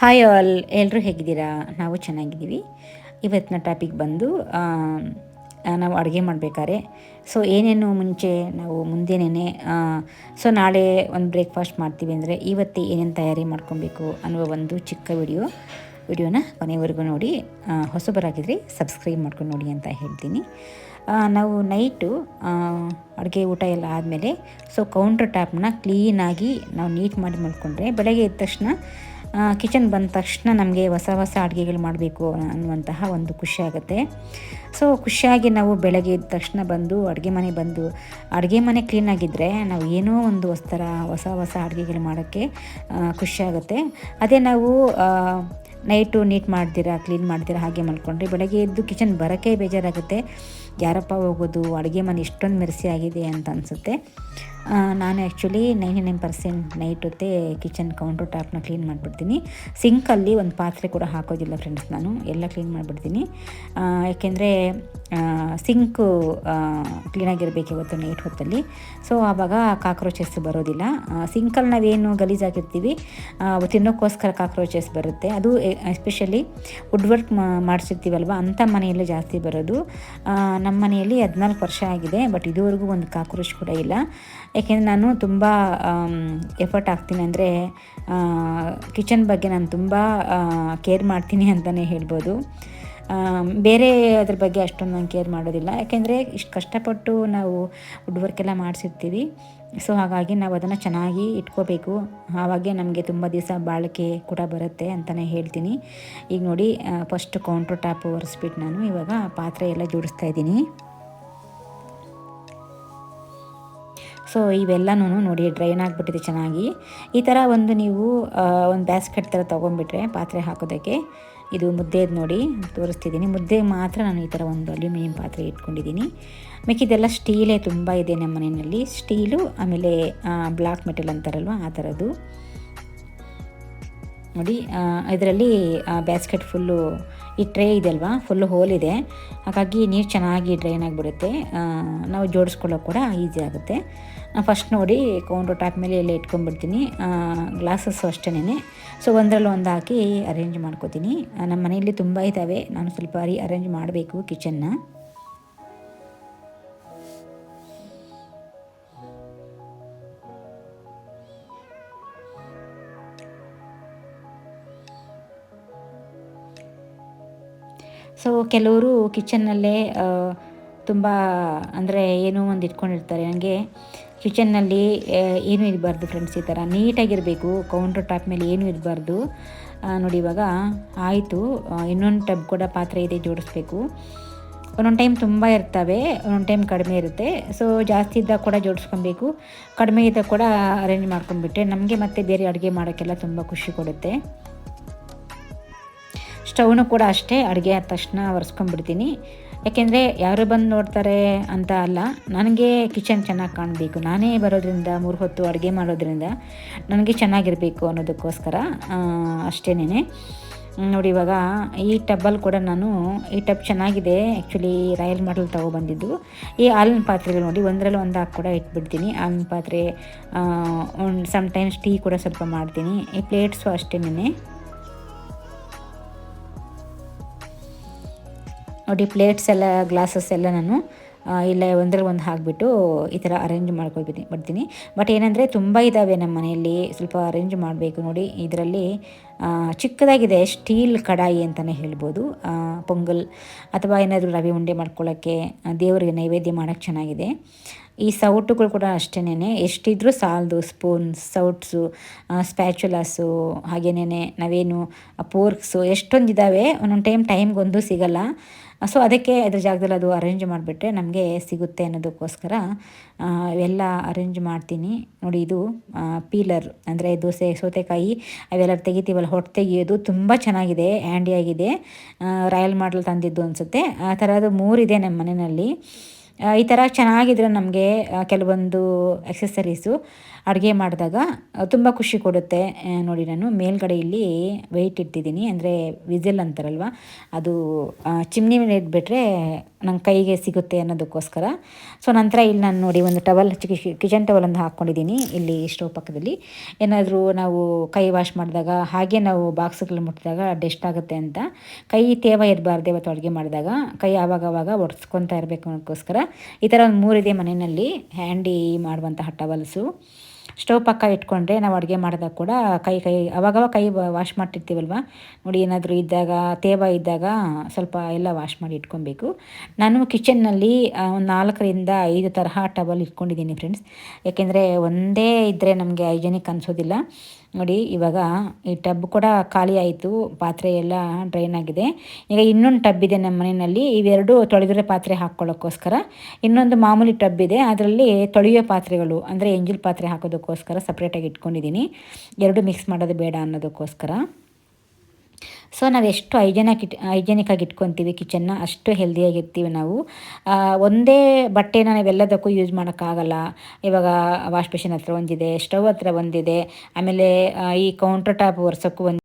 Hi all ಎಲ್ಲರೂ ಹೇಗಿದ್ದೀರಾ? ನಾವು ಚೆನ್ನಾಗಿದ್ದೀವಿ. ಇವತ್ತಿನ ಟಾಪಿಕ್ ಬಂದು ನಾವು ಅಡುಗೆ ಮಾಡಬೇಕಾರೆ ಸೊ ಏನೇನು ಮುಂಚೆ ನಾವು ಮುಂದೆನೇ ಸೊ ನಾಳೆ ಒಂದು ಬ್ರೇಕ್ಫಾಸ್ಟ್ ಮಾಡ್ತೀವಿ ಅಂದರೆ ಇವತ್ತೇ ಏನೇನು ತಯಾರಿ ಮಾಡ್ಕೊಬೇಕು ಅನ್ನುವ ಒಂದು ಚಿಕ್ಕ ವಿಡಿಯೋ, ವಿಡಿಯೋನ ಕೊನೆವರೆಗೂ ನೋಡಿ ಹೊಸಬರಾಗಿದ್ದರೆ ಸಬ್ಸ್ಕ್ರೈಬ್ ಮಾಡ್ಕೊಂಡು ನೋಡಿ ಅಂತ ಹೇಳ್ತೀನಿ. ನಾವು ನೈಟು ಅಡುಗೆ ಊಟ ಎಲ್ಲ ಆದಮೇಲೆ ಸೊ ಕೌಂಟರ್ ಟಾಪ್ನ ಕ್ಲೀನಾಗಿ ನಾವು ನೀಟ್ ಮಾಡಿ ಮಾಡ್ಕೊಂಡ್ರೆ ಬೆಳಗ್ಗೆ ಎದ್ದ ತಕ್ಷಣ ಕಿಚನ್ ಬಂದ ತಕ್ಷಣ ನಮಗೆ ಹೊಸ ಹೊಸ ಅಡುಗೆಗಳು ಮಾಡಬೇಕು ಅನ್ನುವಂತಹ ಒಂದು ಖುಷಿ ಆಗುತ್ತೆ. ಸೊ ಖುಷಿಯಾಗಿ ನಾವು ಬೆಳಗ್ಗೆ ಎದ್ದ ತಕ್ಷಣ ಬಂದು ಅಡುಗೆ ಮನೆ ಬಂದು ಅಡುಗೆ ಮನೆ ಕ್ಲೀನಾಗಿದ್ದರೆ ನಾವು ಏನೋ ಒಂದು ಹೊಸ ಥರ ಹೊಸ ಹೊಸ ಅಡುಗೆಗಳು ಮಾಡೋಕ್ಕೆ ಖುಷಿಯಾಗುತ್ತೆ ಅದೇ ನಾವು ನೈಟು ನೀಟ್ ಮಾಡ್ತೀರಾ, ಕ್ಲೀನ್ ಮಾಡ್ತೀರಾ, ಹಾಗೆ ಮಾಡ್ಕೊಂಡ್ರೆ ಬೆಳಗ್ಗೆ ಎದ್ದು ಕಿಚನ್ ಬರೋಕ್ಕೆ ಬೇಜಾರಾಗುತ್ತೆ. ಯಾರಪ್ಪ ಹೋಗೋದು, ಅಡುಗೆ ಮನೆ ಇಷ್ಟೊಂದು ಮೆರೆಸಿ ಆಗಿದೆ ಅಂತ ಅನಿಸುತ್ತೆ. ನಾನು actually ninety nine percent night ಹೊತ್ತೆ kitchen counter ಟಾಪ್ನ ಕ್ಲೀನ್ ಮಾಡಿಬಿಡ್ತೀನಿ. ಸಿಂಕಲ್ಲಿ ಒಂದು ಪಾತ್ರೆ ಕೂಡ ಹಾಕೋದಿಲ್ಲ ಫ್ರೆಂಡ್ಸ್ ನಾನು, ಎಲ್ಲ ಕ್ಲೀನ್ ಮಾಡಿಬಿಡ್ತೀನಿ. ಯಾಕೆಂದರೆ ಸಿಂಕು ಕ್ಲೀನಾಗಿರಬೇಕು ಇವತ್ತು ನೈಟ್ ಹೊತ್ತಲ್ಲಿ. ಸೊ ಆವಾಗ ಕಾಕ್ರೋಚಸ್ ಬರೋದಿಲ್ಲ. ಸಿಂಕಲ್ಲಿ ನಾವೇನು ಗಲೀಜಾಗಿರ್ತೀವಿ ತಿನ್ನೋಕ್ಕೋಸ್ಕರ ಕಾಕ್ರೋಚಸ್ ಬರುತ್ತೆ. ಅದು ಎಸ್ಪೆಷಲಿ ವುಡ್ ವರ್ಕ್ ಮಾಡಿಸಿರ್ತೀವಲ್ವ ಅಂಥ ಮನೆಯಲ್ಲಿ ಜಾಸ್ತಿ ಬರೋದು. ನಮ್ಮ ಮನೆಯಲ್ಲಿ ಹದಿನಾಲ್ಕು ವರ್ಷ ಆಗಿದೆ ಬಟ್ ಇದುವರೆಗೂ ಒಂದು ಕಾಕ್ರೋಚ್ ಕೂಡ ಇಲ್ಲ. ಯಾಕೆಂದರೆ ನಾನು ತುಂಬ ಎಫರ್ಟ್ ಹಾಕ್ತೀನಿ ಅಂದರೆ ಕಿಚನ್ ಬಗ್ಗೆ ನಾನು ತುಂಬ ಕೇರ್ ಮಾಡ್ತೀನಿ ಅಂತಲೇ ಹೇಳ್ಬೋದು. ಬೇರೆ ಅದ್ರ ಬಗ್ಗೆ ಅಷ್ಟೊಂದು ನಾನು ಕೇರ್ ಮಾಡೋದಿಲ್ಲ. ಯಾಕೆಂದರೆ ಇಷ್ಟು ಕಷ್ಟಪಟ್ಟು ನಾವು ವುಡ್ ವರ್ಕ್ ಎಲ್ಲ ಮಾಡಿಸಿರ್ತೀವಿ. ಸೊ ಹಾಗಾಗಿ ನಾವು ಅದನ್ನು ಚೆನ್ನಾಗಿ ಇಟ್ಕೋಬೇಕು. ಆವಾಗೆ ನಮಗೆ ತುಂಬ ದಿವಸ ಬಾಳಿಕೆ ಕೂಡ ಬರುತ್ತೆ ಅಂತಲೇ ಹೇಳ್ತೀನಿ. ಈಗ ನೋಡಿ ಫಸ್ಟ್ ಕೌಂಟ್ರ್ ಟಾಪ್ ಒರೆಸ್ಬಿಟ್ಟು ನಾನು. ಇವಾಗ ಪಾತ್ರೆ ಎಲ್ಲ ಜೋಡಿಸ್ತಾ ಇದ್ದೀನಿ. ಸೊ ಇವೆಲ್ಲನೂ ನೋಡಿ ಡ್ರೈನ್ ಆಗಿಬಿಟ್ಟಿದೆ ಚೆನ್ನಾಗಿ. ಈ ಥರ ಒಂದು ನೀವು ಒಂದು ಬ್ಯಾಸ್ಕೆಟ್ ಥರ ತೊಗೊಂಡ್ಬಿಟ್ರೆ ಪಾತ್ರೆ ಹಾಕೋದಕ್ಕೆ ಇದು ಮುದ್ದೆದು ನೋಡಿ ತೋರಿಸ್ತಿದ್ದೀನಿ. ಮುದ್ದೆಗೆ ಮಾತ್ರ ನಾನು ಈ ಥರ ಒಂದು ಅಲ್ಯೂಮಿನಿಯಂ ಪಾತ್ರೆ ಇಟ್ಕೊಂಡಿದ್ದೀನಿ. ಮಿಕ್ಕಿದೆಲ್ಲ ಸ್ಟೀಲೇ ತುಂಬ ಇದೆ ನಮ್ಮ ಮನೆಯಲ್ಲಿ. ಸ್ಟೀಲು ಆಮೇಲೆ ಬ್ಲಾಕ್ ಮೆಟಲ್ ಅಂತಾರಲ್ವ, ಆ ಥರದ್ದು. ನೋಡಿ ಇದರಲ್ಲಿ ಬ್ಯಾಸ್ಕೆಟ್ ಫುಲ್ಲು ಈ ಟ್ರೇ ಇದೆ ಅಲ್ವಾ ಫುಲ್ಲು ಹೋಲ್ ಇದೆ. ಹಾಗಾಗಿ ನೀರು ಚೆನ್ನಾಗಿ ಡ್ರೈನ್ ಆಗಿಬಿಡುತ್ತೆ. ನಾವು ಜೋಡಿಸ್ಕೊಳ್ಳೋಕೆ ಕೂಡ ಈಸಿ ಆಗುತ್ತೆ. ಫಸ್ಟ್ ನೋಡಿ ಕೌಂಟರ್ ಟಾಪ್ ಮೇಲೆ ಎಲ್ಲ ಇಟ್ಕೊಂಡ್ಬಿಡ್ತೀನಿ. ಗ್ಲಾಸಸ್ಸು ಅಷ್ಟೇನೆ ಸೊ ಒಂದರಲ್ಲಿ ಒಂದು ಹಾಕಿ ಅರೇಂಜ್ ಮಾಡ್ಕೋತೀನಿ. ನಮ್ಮ ಮನೆಯಲ್ಲಿ ತುಂಬ ಇದ್ದಾವೆ ನಾನು ಸ್ವಲ್ಪ ರೀ ಅರೇಂಜ್ ಮಾಡಬೇಕು ಕಿಚನ್ನ ಸೊ ಕೆಲವರು ಕಿಚನ್ನಲ್ಲೇ ತುಂಬ, ಅಂದರೆ ಏನೋ ಒಂದು ಇಟ್ಕೊಂಡಿರ್ತಾರೆ. ಹಂಗೆ ಕಿಚನ್ನಲ್ಲಿ ಏನೂ ಇರಬಾರ್ದು ಫ್ರೆಂಡ್ಸ್ ಈ ಥರ ನೀಟಾಗಿರಬೇಕು ಕೌಂಟರ್ ಟಾಪ್ ಮೇಲೆ ಏನೂ ಇರಬಾರ್ದು. ನೋಡಿ ಇವಾಗ ಆಯಿತು. ಇನ್ನೊಂದು ಟಬ್ ಕೂಡ ಪಾತ್ರೆ ಇದೆ ಜೋಡಿಸ್ಬೇಕು. ಒಂದೊಂದು ಟೈಮ್ ತುಂಬ ಇರ್ತವೆ, ಒಂದೊಂದು ಟೈಮ್ ಕಡಿಮೆ ಇರುತ್ತೆ. ಸೊ ಜಾಸ್ತಿ ಇದ್ದಾಗ ಕೂಡ ಜೋಡಿಸ್ಕೊಬೇಕು. ಕಡಿಮೆ ಇದ್ದಾಗ ಕೂಡ ಅರೇಂಜ್ ಮಾಡ್ಕೊಂಡ್ಬಿಟ್ರೆ ನಮಗೆ ಮತ್ತೆ ಬೇರೆ ಅಡುಗೆ ಮಾಡೋಕ್ಕೆಲ್ಲ ತುಂಬ ಖುಷಿ ಕೊಡುತ್ತೆ. ಸ್ಟವ್ನು ಕೂಡ ಅಷ್ಟೇ ಅಡುಗೆ ಆದ ತಕ್ಷಣ ಒರೆಸ್ಕೊಂಡ್ಬಿಡ್ತೀನಿ. ಯಾಕೆಂದರೆ ಯಾರು ಬಂದು ನೋಡ್ತಾರೆ ಅಂತ ಅಲ್ಲ, ನನಗೆ ಕಿಚನ್ ಚೆನ್ನಾಗಿ ಕಾಣಬೇಕು. ನಾನೇ ಬರೋದ್ರಿಂದ, ಮೂರು ಹೊತ್ತು ಅಡುಗೆ ಮಾಡೋದ್ರಿಂದ ನನಗೆ ಚೆನ್ನಾಗಿರಬೇಕು ಅನ್ನೋದಕ್ಕೋಸ್ಕರ ಅಷ್ಟೇನೆ ನೋಡಿ, ಇವಾಗ ಈ ಟಬ್ಬಲ್ಲಿ ಕೂಡ ನಾನು, ಈ ಟಬ್ ಚೆನ್ನಾಗಿದೆ. ಆ್ಯಕ್ಚುಲಿ ರಾಯಲ್ ಮಾಡಲ್ ತೊಗೊಬಂದಿದ್ದು ಈ ಹಾಲಿನ ಪಾತ್ರೆಗಳು ನೋಡಿ, ಒಂದರಲ್ಲಿ ಒಂದು ಹಾಕಿ ಕೂಡ ಇಟ್ಬಿಡ್ತೀನಿ. ಹಾಲಿನ ಪಾತ್ರೆ ಒಂದು ಸಮ್ಟೈಮ್ಸ್ ಟೀ ಕೂಡ ಸ್ವಲ್ಪ ಮಾಡ್ತೀನಿ. ಈ ಪ್ಲೇಟ್ಸು ಅಷ್ಟೇನೆ ನೋಡಿ ಪ್ಲೇಟ್ಸ್ ಎಲ್ಲ ಗ್ಲಾಸಸ್ ಎಲ್ಲ ನಾನು ಇಲ್ಲ ಒಂದ್ರಲ್ಲಿ ಒಂದು ಹಾಕಿಬಿಟ್ಟು ಈ ಥರ ಅರೇಂಜ್ ಮಾಡ್ಕೊಳ್ಬಿಟ್ಟು ಬರ್ತೀನಿ ಬಟ್ ಏನಂದರೆ ತುಂಬ ಇದ್ದಾವೆ ನಮ್ಮ ಮನೆಯಲ್ಲಿ, ಸ್ವಲ್ಪ ಅರೇಂಜ್ ಮಾಡಬೇಕು ನೋಡಿ. ಇದರಲ್ಲಿ ಚಿಕ್ಕದಾಗಿದೆ ಸ್ಟೀಲ್ ಕಡಾಯಿ ಅಂತಲೇ ಹೇಳ್ಬೋದು ಪೊಂಗಲ್. ಅಥವಾ ಏನಾದರೂ ರವೆ ಉಂಡೆ ಮಾಡ್ಕೊಳ್ಳೋಕ್ಕೆ ದೇವರಿಗೆ ನೈವೇದ್ಯ ಮಾಡೋಕ್ಕೆ ಚೆನ್ನಾಗಿದೆ. ಈ ಸೌಟುಗಳು ಕೂಡ ಅಷ್ಟೇನೆ ಎಷ್ಟಿದ್ರೂ ಸಾಲದು ಸ್ಪೂನ್ಸ್ ಸೌಟ್ಸು ಸ್ಪ್ಯಾಚುಲಾಸು ಹಾಗೇನೇ ನಾವೇನು ಪೋರ್ಕ್ಸು ಎಷ್ಟೊಂದು ಇದ್ದಾವೆ ಒಂದೊಂದು ಟೈಮ್ ಟೈಮ್ಗೊಂದು ಸಿಗಲ್ಲ. ಸೊ ಅದಕ್ಕೆ ಅದ್ರ ಜಾಗದಲ್ಲಿ ಅದು ಅರೇಂಜ್ ಮಾಡಿಬಿಟ್ರೆ ನಮಗೆ ಸಿಗುತ್ತೆ ಅನ್ನೋದಕ್ಕೋಸ್ಕರ ಎಲ್ಲ ಅರೇಂಜ್ ಮಾಡ್ತೀನಿ. ನೋಡಿ ಇದು ಪೀಲರ್ ಅಂದರೆ ದೋಸೆ, ಸೌತೆಕಾಯಿ ಅವೆಲ್ಲ ತೆಗಿತೀವಲ್ಲ ಹೊಟ್ಟೆ ತೆಗಿಯೋದು ತುಂಬ ಚೆನ್ನಾಗಿದೆ ಹ್ಯಾಂಡಿಯಾಗಿದೆ ರಾಯಲ್ ಮಾಡಲ್ ತಂದಿದ್ದು ಅನಿಸುತ್ತೆ. ಆ ಥರದ್ದು ಮೂರಿದೆ ನಮ್ಮ ಮನೆಯಲ್ಲಿ ಈ ಥರ ಚೆನ್ನಾಗಿದ್ರೆ ನಮಗೆ ಕೆಲವೊಂದು ಎಕ್ಸಸರೀಸು ಅಡುಗೆ ಮಾಡಿದಾಗ ತುಂಬ ಖುಷಿ ಕೊಡುತ್ತೆ ನೋಡಿ ನಾನು. ಮೇಲ್ಗಡೆ ಇಲ್ಲಿ ವೆಯ್ಟ್ ಇಟ್ಟಿದ್ದೀನಿ, ಅಂದರೆ ವಿಸಿಲ್ ಅಂತಾರಲ್ವ? ಅದು ಚಿಮ್ನಿ ಮೇಲೆ ಇಟ್ಬಿಟ್ರೆ ನಂಗೆ ಕೈಗೆ ಸಿಗುತ್ತೆ ಅನ್ನೋದಕ್ಕೋಸ್ಕರ. ಸೊ ನಂತರ ಇಲ್ಲಿ ನಾನು ನೋಡಿ ಒಂದು ಟವಲ್ ಕಿಚನ್ ಟವಲ್ ಒಂದು ಹಾಕ್ಕೊಂಡಿದ್ದೀನಿ ಇಲ್ಲಿ ಸ್ಟೋವ್ ಪಕ್ಕದಲ್ಲಿ. ಏನಾದರೂ ನಾವು ಕೈ ವಾಶ್ ಮಾಡಿದಾಗ, ಹಾಗೆ ನಾವು ಬಾಕ್ಸ್ಗಳು ಮುಟ್ಟಿದಾಗ ಡೆಸ್ಟ್ ಆಗುತ್ತೆ ಅಂತ. ಕೈ ತೇವ ಇರಬಾರ್ದು ಇವತ್ತು ಅಡುಗೆ ಮಾಡಿದಾಗ. ಕೈ ಆವಾಗವಾಗ ಆವಾಗ ಒರೆಸ್ಕೊತಾ ಇರಬೇಕು ಅನ್ನೋದಕ್ಕೋಸ್ಕರ ಈ ಥರ ಒಂದು ಮೂರಿದೆ ಮನೆಯಲ್ಲಿ, ಹ್ಯಾಂಡಿ ಮಾಡುವಂತಹ ಟವಲ್ಸು ಸ್ಟವ್ ಪಕ್ಕ ಇಟ್ಕೊಂಡ್ರೆ ನಾವು ಅಡುಗೆ ಮಾಡಿದಾಗ ಕೂಡ ಕೈ ಕೈ, ಅವಾಗವಾಗ ಕೈ ವಾಶ್ ಮಾಡ್ತಿರ್ತೀವಲ್ವ? ನೋಡಿ ಏನಾದರೂ ಇದ್ದಾಗ, ತೇವ ಇದ್ದಾಗ ಸ್ವಲ್ಪ ಎಲ್ಲ ವಾಶ್ ಮಾಡಿ ಇಟ್ಕೊಬೇಕು. ನಾನು ಕಿಚನ್ನಲ್ಲಿ ಒಂದು ನಾಲ್ಕರಿಂದ ಐದು ತರಹ ಟವಲ್ ಇಟ್ಕೊಂಡಿದ್ದೀನಿ ಫ್ರೆಂಡ್ಸ್ ಯಾಕೆಂದರೆ ಒಂದೇ ಇದ್ದರೆ ನಮಗೆ ಹೈಜೆನಿಕ್ ಅನಿಸೋದಿಲ್ಲ. ನೋಡಿ, ಇವಾಗ ಈ ಟಬ್ ಕೂಡ ಖಾಲಿ ಆಯಿತು, ಪಾತ್ರೆ ಎಲ್ಲ ಡ್ರೈನ್ ಆಗಿದೆ. ಈಗ ಇನ್ನೊಂದು ಟಬ್ ಇದೆ ನಮ್ಮ ಮನೆಯಲ್ಲಿ, ಇವೆರಡು ತೊಳೆದಿರೋ ಪಾತ್ರೆ ಹಾಕ್ಕೊಳ್ಳೋಕ್ಕೋಸ್ಕರ. ಇನ್ನೊಂದು ಮಾಮೂಲಿ ಟಬ್ ಇದೆ, ಅದರಲ್ಲಿ ತೊಳೆಯೋ ಪಾತ್ರೆಗಳು, ಅಂದರೆ ಎಂಜಿಲ್ ಪಾತ್ರೆ ಹಾಕೋದಕ್ಕೋಸ್ಕರ ಸಪ್ರೇಟಾಗಿ ಇಟ್ಕೊಂಡಿದ್ದೀನಿ. ಎರಡು ಮಿಕ್ಸ್ ಮಾಡೋದು ಬೇಡ ಅನ್ನೋದಕ್ಕೋಸ್ಕರ. ಸೊ ನಾವು ಎಷ್ಟು ಹೈಜೆನಿಕ್ ಇಟ್ ಹೈಜೆನಿಕ್ಕಾಗಿ ಇಟ್ಕೊತೀವಿ ಕಿಚನ್ನ, ಅಷ್ಟು ಹೆಲ್ದಿಯಾಗಿರ್ತೀವಿ ನಾವು. ಒಂದೇ ಬಟ್ಟೆನ ನಾವೆಲ್ಲದಕ್ಕೂ ಯೂಸ್ ಮಾಡೋಕ್ಕಾಗಲ್ಲ. ಇವಾಗ ವಾಷ್ ಮೆಷಿನ್ ಹತ್ರ ಒಂದಿದೆ ಸ್ಟವ್ ಹತ್ರ ಒಂದಿದೆ, ಆಮೇಲೆ ಈ ಕೌಂಟರ್ ಟಾಪ್ ಒರೆಸೋಕ್ಕೂ ಒಂದು